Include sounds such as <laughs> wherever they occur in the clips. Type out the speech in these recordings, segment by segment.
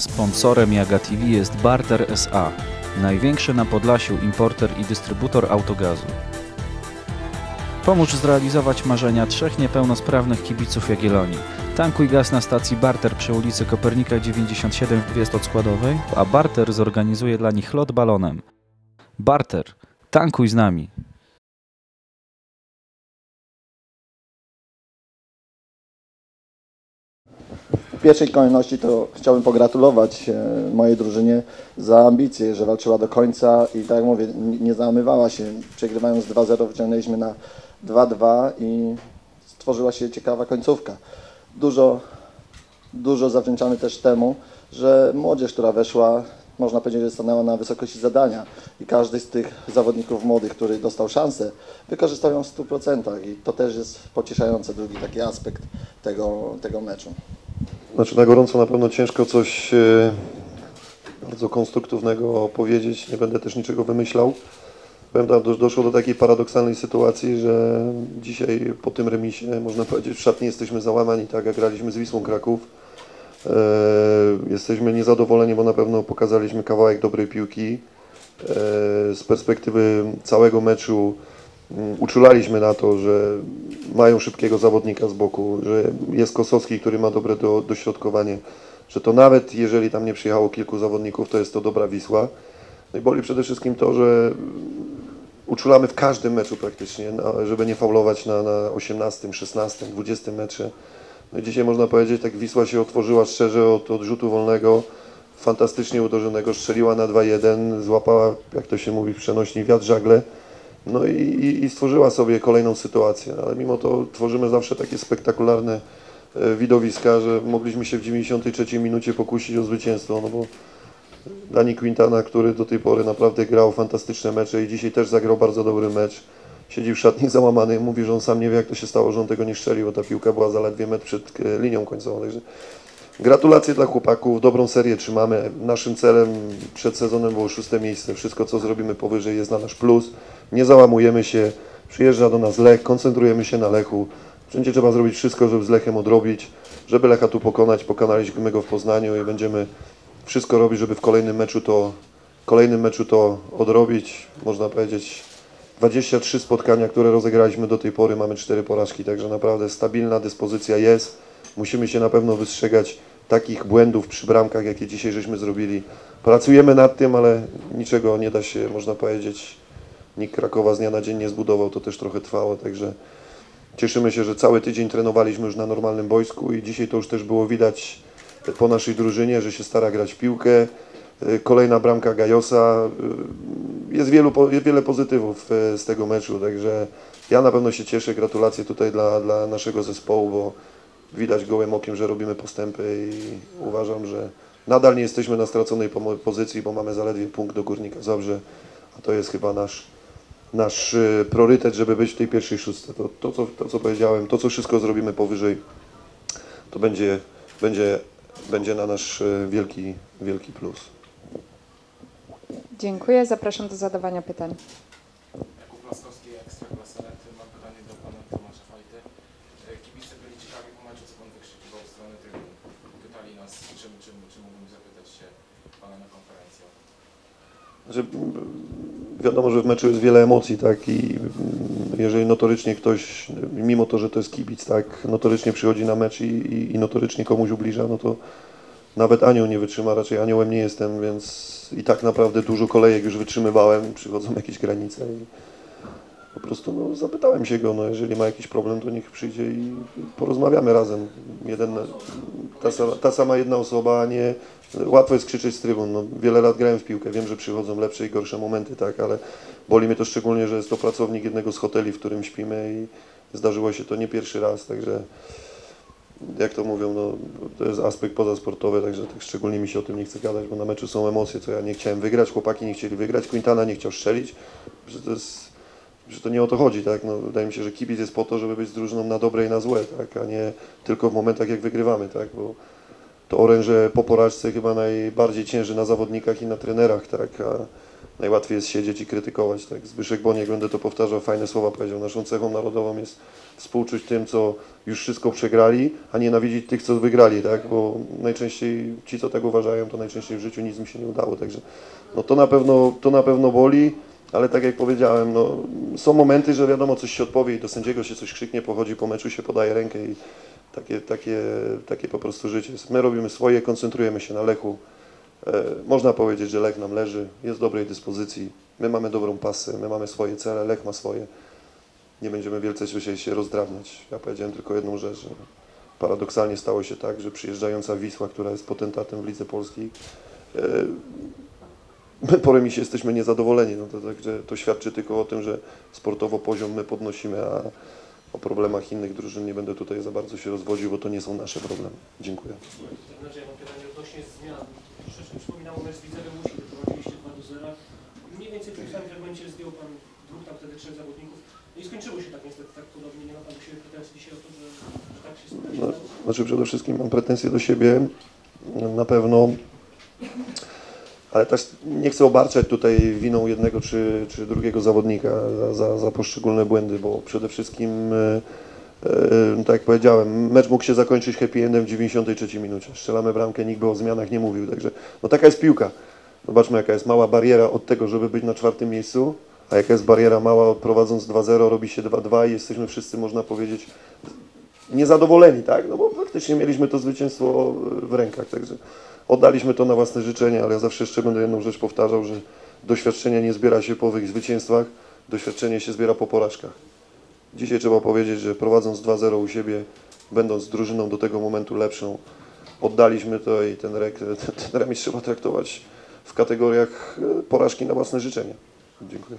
Sponsorem Jaga TV jest Barter SA, największy na Podlasiu importer i dystrybutor autogazu. Pomóż zrealizować marzenia trzech niepełnosprawnych kibiców Jagiellonii. Tankuj gaz na stacji Barter przy ulicy Kopernika 97 w Składowej, a Barter zorganizuje dla nich lot balonem. Barter, tankuj z nami. W pierwszej kolejności to chciałbym pogratulować e, mojej drużynie za ambicje, że walczyła do końca i tak jak mówię, nie załamywała się. Przegrywając 2-0 wyciągnęliśmy na 2-2 i stworzyła się ciekawa końcówka. Dużo, dużo zawdzięczamy też temu, że młodzież, która weszła, można powiedzieć, że stanęła na wysokości zadania i każdy z tych zawodników młodych, który dostał szansę, wykorzystał ją w 100% i to też jest pocieszające, drugi taki aspekt tego, tego meczu. Znaczy na gorąco na pewno ciężko coś e, bardzo konstruktywnego powiedzieć, nie będę też niczego wymyślał. Powiem tak, do- doszło do takiej paradoksalnej sytuacji, że dzisiaj po tym remisie, można powiedzieć, w szatni jesteśmy załamani, tak jak graliśmy z Wisłą Kraków. E, jesteśmy niezadowoleni, bo na pewno pokazaliśmy kawałek dobrej piłki. E, z perspektywy całego meczu uczulaliśmy na to, że mają szybkiego zawodnika z boku, że jest Kosowski, który ma dobre do, dośrodkowanie, że to nawet jeżeli tam nie przyjechało kilku zawodników, to jest to dobra Wisła. No i boli przede wszystkim to, że uczulamy w każdym meczu praktycznie, no, żeby nie faulować na, na 18, 16, 20 metrze. No i dzisiaj można powiedzieć, tak Wisła się otworzyła szczerze od, od rzutu wolnego, fantastycznie uderzonego, strzeliła na 2-1, złapała, jak to się mówi w przenośni, wiatr żagle. No i, i, i stworzyła sobie kolejną sytuację, ale mimo to tworzymy zawsze takie spektakularne e, widowiska, że mogliśmy się w 93 minucie pokusić o zwycięstwo, no bo Dani Quintana, który do tej pory naprawdę grał fantastyczne mecze i dzisiaj też zagrał bardzo dobry mecz. Siedzi w szatni <laughs> załamany, mówi, że on sam nie wie jak to się stało, że on tego nie strzelił, bo ta piłka była zaledwie metr przed e, linią końcową. Także gratulacje dla chłopaków, dobrą serię trzymamy. Naszym celem przed sezonem było szóste miejsce. Wszystko co zrobimy powyżej jest na nasz plus. Nie załamujemy się, przyjeżdża do nas Lech, koncentrujemy się na Lechu. Wszędzie trzeba zrobić wszystko, żeby z Lechem odrobić, żeby Lecha tu pokonać. Pokonaliśmy go w Poznaniu i będziemy wszystko robić, żeby w kolejnym meczu to, kolejnym meczu to odrobić. Można powiedzieć 23 spotkania, które rozegraliśmy do tej pory, mamy 4 porażki, także naprawdę stabilna dyspozycja jest. Musimy się na pewno wystrzegać takich błędów przy bramkach, jakie dzisiaj żeśmy zrobili. Pracujemy nad tym, ale niczego nie da się, można powiedzieć, nikt Krakowa z dnia na dzień nie zbudował, to też trochę trwało, także cieszymy się, że cały tydzień trenowaliśmy już na normalnym boisku i dzisiaj to już też było widać po naszej drużynie, że się stara grać piłkę. Y, Kolejna bramka Gajosa. Y, Jest, wielu, wiele pozytywów y, z tego meczu, także ja na pewno się cieszę. Gratulacje tutaj dla, dla naszego zespołu, bo widać gołym okiem, że robimy postępy i uważam, że nadal nie jesteśmy na straconej pozycji, bo mamy zaledwie punkt do Górnika Zabrze, a to jest chyba nasz, nasz y, priorytet, żeby być w tej pierwszej szóstce. To, to, co, to, co powiedziałem, to, co wszystko zrobimy powyżej, to będzie, będzie, będzie na nasz y, wielki, wielki plus. Dziękuję. Zapraszam do zadawania pytań. Jakub Laskowski, Ekstraklasanet. Mam pytanie do pana Tomasza Fajty. E, Kibice byli ciekawi po meczu, co pan wykrzykiwał w stronę trybun. Pytali nas, czym, czym, czy mógłbym zapytać się pana na konferencję. M, wiadomo, że w meczu jest wiele emocji, tak, i jeżeli notorycznie ktoś, mimo to, że to jest kibic, tak, notorycznie przychodzi na mecz i, i, i notorycznie komuś ubliża, no to nawet anioł nie wytrzyma, raczej aniołem nie jestem, więc i tak naprawdę dużo kolejek już wytrzymywałem, przychodzą <laughs> jakieś granice i po prostu no, zapytałem się go, no jeżeli ma jakiś problem, to niech przyjdzie i porozmawiamy razem. Jeden, ta, sama, ta sama jedna osoba, a nie łatwo jest krzyczeć z trybun. No, wiele lat grałem w piłkę, wiem, że przychodzą lepsze i gorsze momenty, tak, ale boli mnie to szczególnie, że jest to pracownik jednego z hoteli, w którym śpimy i zdarzyło się to nie pierwszy raz, także jak to mówią, no, to jest aspekt pozasportowy, także tak szczególnie mi się o tym nie chce gadać, bo na meczu są emocje, co ja nie chciałem wygrać, chłopaki nie chcieli wygrać, Quintana nie chciał strzelić, że to jest, że to nie o to chodzi, tak, no, wydaje mi się, że kibic jest po to, żeby być z drużyną na dobre i na złe, tak, a nie tylko w momentach, jak wygrywamy, tak, bo to oręże po porażce chyba najbardziej cięży na zawodnikach i na trenerach, tak, a najłatwiej jest siedzieć i krytykować. Tak? Zbyszek Boniek, będę to powtarzał, fajne słowa powiedział. Naszą cechą narodową jest współczuć tym, co już wszystko przegrali, a nienawidzić tych, co wygrali, tak? bo najczęściej ci, co tak uważają, to najczęściej w życiu nic mi się nie udało. Także no to, na pewno, to na pewno boli, ale tak jak powiedziałem, no, są momenty, że wiadomo, coś się odpowie i do sędziego się coś krzyknie, pochodzi po meczu, się podaje rękę i takie, takie, takie po prostu życie. My robimy swoje, koncentrujemy się na Lechu. E, można powiedzieć, że Lech nam leży, jest w dobrej dyspozycji. My mamy dobrą pasę, my mamy swoje cele, Lech ma swoje. Nie będziemy wielce dzisiaj się rozdrabniać. Ja powiedziałem tylko jedną rzecz, że paradoksalnie stało się tak, że przyjeżdżająca Wisła, która jest potentatem w Lidze Polskiej, e, my po remisie jesteśmy niezadowoleni. No to, także to świadczy tylko o tym, że sportowo poziom my podnosimy, a o problemach innych drużyn nie będę tutaj za bardzo się rozwodził, bo to nie są nasze problemy. Dziękuję. Znaczy, ja mam pytanie odnośnie zmian. Troszeczkę mecz z Widzewem Łódź, gdy prowadziliście 2 do 0. Mniej więcej w tym samym fragmencie zdjął Pan dwóch, tam wtedy trzech zawodników. No i skończyło się tak niestety tak podobnie. Nie ma Pan do siebie pretensji dzisiaj o to, że, że tak się się No, stało? znaczy przede wszystkim mam pretensje do siebie, na pewno, ale też nie chcę obarczać tutaj winą jednego czy, czy drugiego zawodnika za, za, za poszczególne błędy, bo przede wszystkim, e, e, tak jak powiedziałem, mecz mógł się zakończyć happy endem w 93 minucie. Strzelamy bramkę, nikt by o zmianach nie mówił, także no taka jest piłka. Zobaczmy jaka jest mała bariera od tego, żeby być na czwartym miejscu, a jaka jest bariera mała, prowadząc 2-0 robi się 2-2 i jesteśmy wszyscy, można powiedzieć, niezadowoleni, tak? No bo faktycznie mieliśmy to zwycięstwo w rękach, także oddaliśmy to na własne życzenie, ale ja zawsze jeszcze będę jedną rzecz powtarzał, że doświadczenie nie zbiera się po owych zwycięstwach, doświadczenie się zbiera po porażkach. Dzisiaj trzeba powiedzieć, że prowadząc 2-0 u siebie, będąc drużyną do tego momentu lepszą, oddaliśmy to i ten, rek, <laughs> ten, remis trzeba traktować w kategoriach e, porażki na własne życzenie. Dziękuję.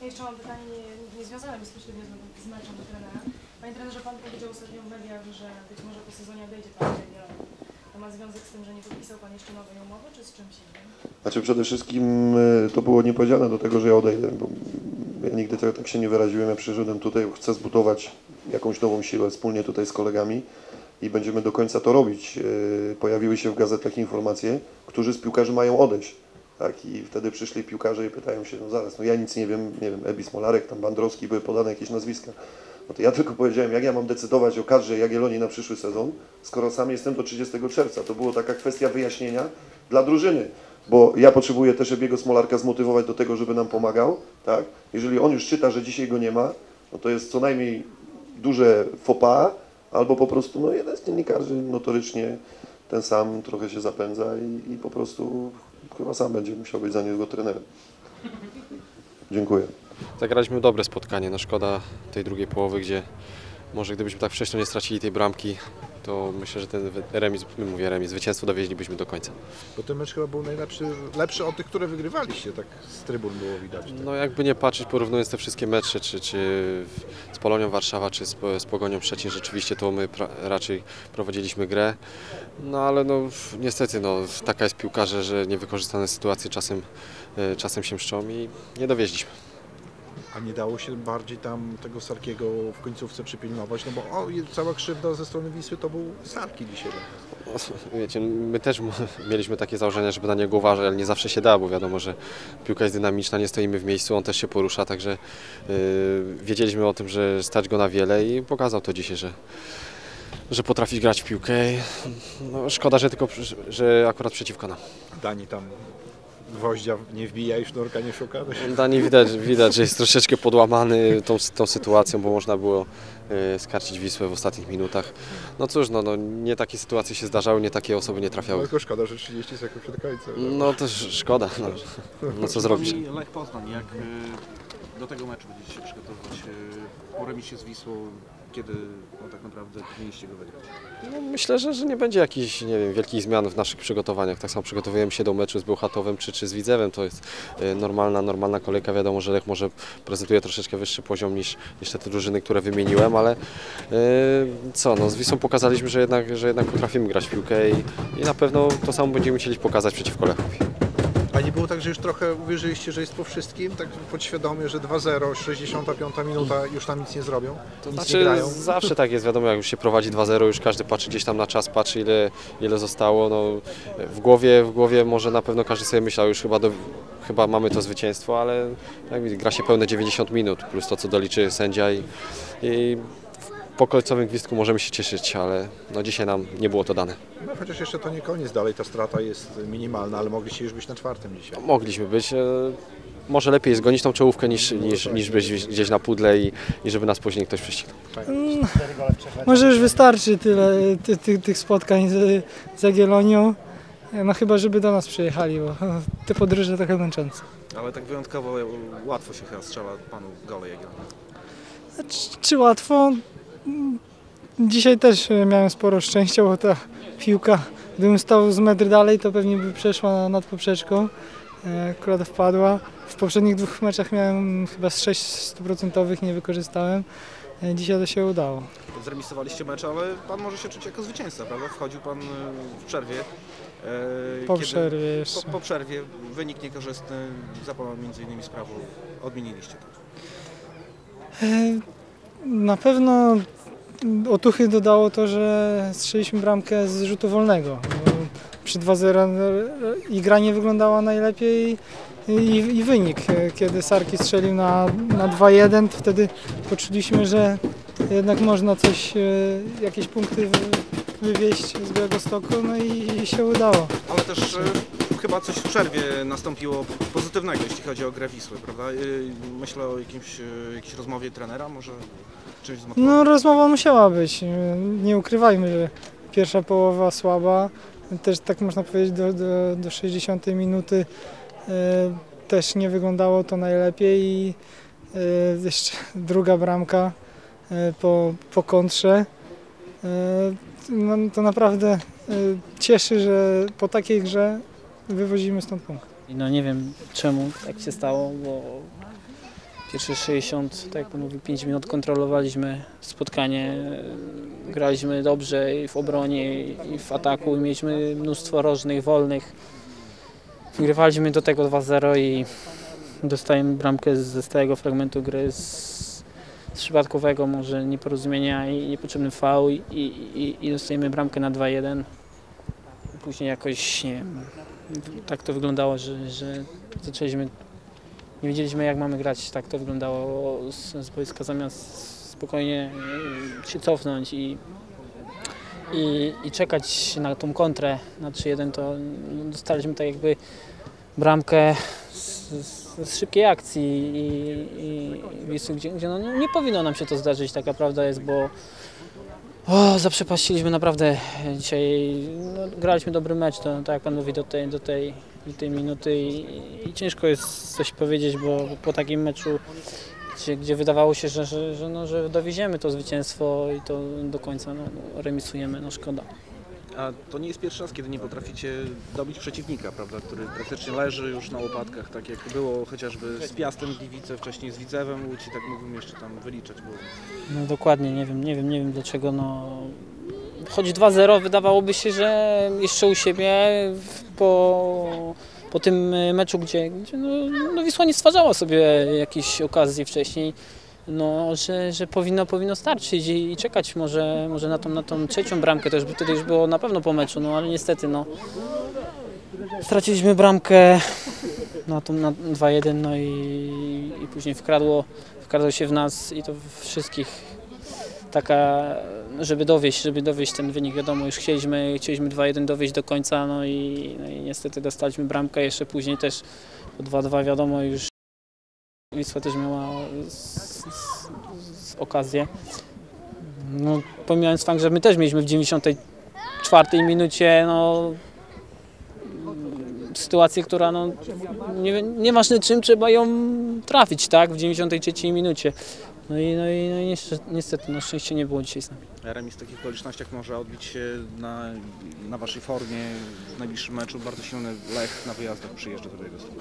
Ja jeszcze mam pytanie nie, nie bezpośrednio z, z meczem do trenera. Panie trenerze, Pan powiedział ostatnio w mediach, że być może po sezonie odejdzie Pan. To ma związek z tym, że nie podpisał Pan jeszcze nowej umowy, czy z czymś innym? Znaczy przede wszystkim e, to było niepowiedziane do tego, że ja odejdę, bo ja nigdy tak, tak się nie wyraziłem, ja przyszedłem tutaj, chcę zbudować jakąś nową siłę wspólnie tutaj z kolegami i będziemy do końca to robić. E, Pojawiły się w gazetach informacje, którzy z piłkarzy mają odejść. Tak, I wtedy przyszli piłkarze i pytają się, no zaraz, no ja nic nie wiem, nie wiem, Ebi Smolarek, tam Bandrowski, były podane jakieś nazwiska. No to ja tylko powiedziałem, jak ja mam decydować o kadrze Jagiellonii na przyszły sezon, skoro sam jestem do 30 czerwca. To była taka kwestia wyjaśnienia dla drużyny, bo ja potrzebuję też Ebiego Smolarka zmotywować do tego, żeby nam pomagał, tak? Jeżeli on już czyta, że dzisiaj go nie ma, no to jest co najmniej duże pas, albo po prostu, no jeden z dziennikarzy notorycznie ten sam trochę się zapędza i, i po prostu chyba sam będzie musiał być za niego trenerem. Dziękuję. Zagraliśmy dobre spotkanie, no szkoda tej drugiej połowy, gdzie może gdybyśmy tak wcześniej nie stracili tej bramki, to myślę, że ten remis, mówię remis, zwycięstwo dowieźlibyśmy do końca. Bo ten mecz chyba był najlepszy, lepszy od tych, które wygrywaliście, tak z trybun było widać. Tak. No jakby nie patrzeć, porównując te wszystkie mecze, czy, czy z Polonią Warszawa, czy z, z Pogonią Szczecin, rzeczywiście to my pra, raczej prowadziliśmy grę. No ale no niestety no, taka jest piłkarze, że niewykorzystane sytuacje czasem, e, czasem się mszczą i nie dowieźliśmy. A nie dało się bardziej tam tego Sarkiego w końcówce przypilnować, no bo o, cała krzywda ze strony Wisły to był Sarki dzisiaj. <laughs> Wiecie, my też mieliśmy takie założenia, żeby na niego uważać, ale nie zawsze się da, bo wiadomo, że piłka jest dynamiczna, nie stoimy w miejscu, on też się porusza, także yy, wiedzieliśmy o tym, że stać go na wiele i pokazał to dzisiaj, że, że potrafi grać w piłkę. No, szkoda, że tylko że- że akurat przeciwko nam. Dani tam gwoździa nie wbija i sznurka nie szuka. Dani widać, widać, że jest troszeczkę podłamany tą, tą sytuacją, bo można było yy, skarcić Wisłę w ostatnich minutach. No cóż, no, no, nie takie sytuacje się zdarzały, nie takie osoby nie No, trafiały. tylko szkoda, że 30 sekund przed końcem. No to sz- szkoda, no, no co zrobić. Lech Poznań, jak e, do tego meczu będziecie się przygotowywać? E, Po remisie z Wisłą, kiedy no, tak naprawdę powinniście go wygrać? No, myślę, że, że nie będzie jakichś nie wiem, wielkich zmian w naszych przygotowaniach. Tak samo przygotowujemy się do meczu z Bełchatowem czy, czy z Widzewem. To jest e, normalna, normalna kolejka. Wiadomo, że Lech może prezentuje troszeczkę wyższy poziom niż, niż te drużyny, które wymieniłem, ale e, co, no, z Wisłą pokazaliśmy, że jednak, że jednak potrafimy grać w piłkę i, i na pewno to samo będziemy chcieli pokazać przeciwko Lechowi. A nie było tak, że już trochę uwierzyliście, że jest po wszystkim, tak podświadomie, że 2-0, 65 minuta już tam nic nie zrobią, To nic nie znaczy grają? zawsze tak jest, wiadomo jak już się prowadzi 2-0, już każdy patrzy gdzieś tam na czas, patrzy ile, ile zostało. No, w, głowie, w głowie może na pewno każdy sobie myślał, już chyba, do, chyba mamy to zwycięstwo, ale widzisz, gra się pełne 90 minut, plus to co doliczy sędzia i, i po końcowym gwizdku możemy się cieszyć, ale no, dzisiaj nam nie było to dane. No chociaż jeszcze to nie koniec, dalej ta strata jest minimalna, ale mogliście już być na czwartym dzisiaj. Mogliśmy być. E, może lepiej zgonić tą czołówkę niż, niż, niż być gdzieś na pudle i, i żeby nas później ktoś prześcignął. Może już wystarczy tyle ty, ty, tych spotkań z, z Jagiellonią. No chyba, żeby do nas przyjechali, bo <laughs> te podróże trochę męczące. Ale tak wyjątkowo łatwo się chyba strzela panu gole Jagiellonii. Czy, czy łatwo? Mm, Dzisiaj też e, miałem sporo szczęścia, bo ta piłka, gdybym stał z metr dalej, to pewnie by przeszła nad poprzeczką. E, Akurat wpadła. W poprzednich dwóch meczach miałem chyba z 6 stuprocentowych, nie wykorzystałem. E, Dzisiaj to się udało. Zremisowaliście mecz, ale pan może się czuć jako zwycięzca, prawda? Wchodził pan w przerwie. Po kiedy- przerwie jeszcze. Po, po przerwie wynik niekorzystny, za pana między innymi sprawą odmieniliście to. E, Na pewno otuchy dodało to, że strzeliśmy bramkę z rzutu wolnego. Przy 2-0 i gra nie wyglądała najlepiej i, i wynik. E, Kiedy Sarki strzelił na, na 2-1, to wtedy poczuliśmy, że jednak można coś, e, jakieś punkty wy- wywieźć z Białegostoku, no i, i się udało. Ale też e, chyba coś w przerwie nastąpiło pozytywnego, jeśli chodzi o grę Wisły, prawda? E, Myślę o jakimś, e, jakiejś rozmowie trenera, może czymś wzmocnionym. No rozmowa musiała być. Nie ukrywajmy, że pierwsza połowa słaba. Też tak można powiedzieć do, do, do 60 minuty też nie wyglądało to najlepiej i jeszcze <laughs> druga bramka po, po kontrze. No, to naprawdę cieszy, że po takiej grze wywozimy stąd punkt. No nie wiem czemu tak się stało, bo pierwsze 60, tak jak pan mówił, 5 minut kontrolowaliśmy spotkanie, graliśmy dobrze i w obronie i w ataku, mieliśmy mnóstwo rożnych, wolnych. Wygrywaliśmy do tego 2-0 i dostajemy bramkę ze stałego fragmentu gry z, z przypadkowego może nieporozumienia i niepotrzebny faul i, i, i dostajemy bramkę na 2-1. Później jakoś, nie wiem, tak to wyglądało, że, że zaczęliśmy, nie wiedzieliśmy jak mamy grać, tak to wyglądało z, z boiska. Zamiast spokojnie e, się cofnąć i, i, i czekać na tą kontrę na 3-1, to no, dostaliśmy tak jakby bramkę z, z, z szybkiej akcji i, i, i gdzie, gdzie no, nie powinno nam się to zdarzyć, taka prawda jest, bo o, zaprzepaściliśmy naprawdę dzisiaj, no, graliśmy dobry mecz, to, tak jak Pan mówi, do tej, do tej, do tej minuty i, i ciężko jest coś powiedzieć, bo po takim meczu, gdzie, gdzie wydawało się, że, że, że, no, że dowieziemy to zwycięstwo i to do końca no, remisujemy, no szkoda. A to nie jest pierwszy raz, kiedy nie potraficie dobić przeciwnika, prawda, który praktycznie leży już na łopatkach, tak jak było chociażby z Piastem Gliwice, wcześniej z Widzewem Łódź tak mógłbym jeszcze tam wyliczać, bo No dokładnie, nie wiem, nie wiem, nie wiem dlaczego, no... Choć 2-0 wydawałoby się, że jeszcze u siebie po, po tym meczu, gdzie, gdzie no, no Wisła nie stwarzała sobie jakiejś okazji wcześniej, no, że, że powinno, powinno starczyć i, i czekać może, może na, tą, na tą trzecią bramkę, to już wtedy już było na pewno po meczu, no ale niestety no. Straciliśmy bramkę na tą na 2-1 no i, i później wkradło, wkradło się w nas i to wszystkich. Taka, żeby dowieść, żeby dowieść ten wynik, wiadomo, już chcieliśmy, chcieliśmy 2-1 dowieść do końca, no i, no i niestety dostaliśmy bramkę, jeszcze później też po 2-2 wiadomo już Wisła też miała z, z, z okazję. No, pomijając fakt, że my też mieliśmy w 94 minucie no, sytuację, która no, nie, nieważne czym trzeba ją trafić, tak, w 93 minucie. No i, no i, no niestety, na szczęście nie było dzisiaj z nami. remis w takich okolicznościach może odbić się na, na waszej formie w najbliższym meczu. Bardzo silny Lech na wyjazdach przyjeżdża do Białegostoku.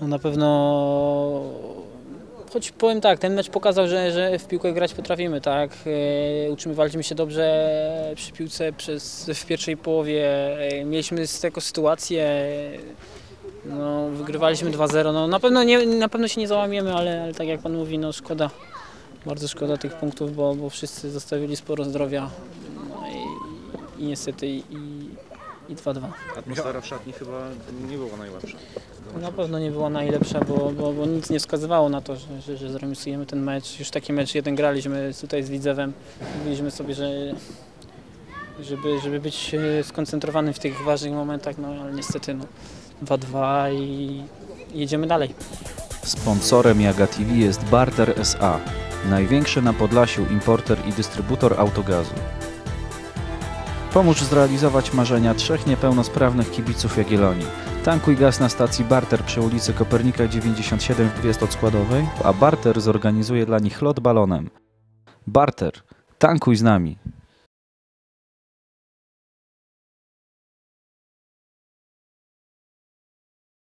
No na pewno choć powiem tak, ten mecz pokazał, że, że w piłkę grać potrafimy, tak? E, utrzymywaliśmy się dobrze przy piłce przez, w pierwszej połowie. E, mieliśmy z tego sytuację, no, wygrywaliśmy 2-0. No, na, pewno nie, na pewno się nie załamiemy, ale, ale tak jak pan mówi, no szkoda. Bardzo szkoda tych punktów, bo, bo wszyscy zostawili sporo zdrowia. No i, i niestety i, i 2-2. Atmosfera w szatni chyba nie była najlepsza. Na pewno nie była najlepsza, bo, bo, bo nic nie wskazywało na to, że, że, że zremisujemy ten mecz. Już taki mecz jeden graliśmy tutaj z Widzewem. Mówiliśmy sobie, że żeby, żeby być e, skoncentrowany w tych ważnych momentach, no ale niestety no, 2-2 i jedziemy dalej. Sponsorem Jaga TV jest Barter SA, największy na Podlasiu importer i dystrybutor autogazu. Pomóż zrealizować marzenia trzech niepełnosprawnych kibiców Jagiellonii. Tankuj gaz na stacji Barter przy ulicy Kopernika 97 w Biestocładowej, a Barter zorganizuje dla nich lot balonem. Barter, tankuj z nami!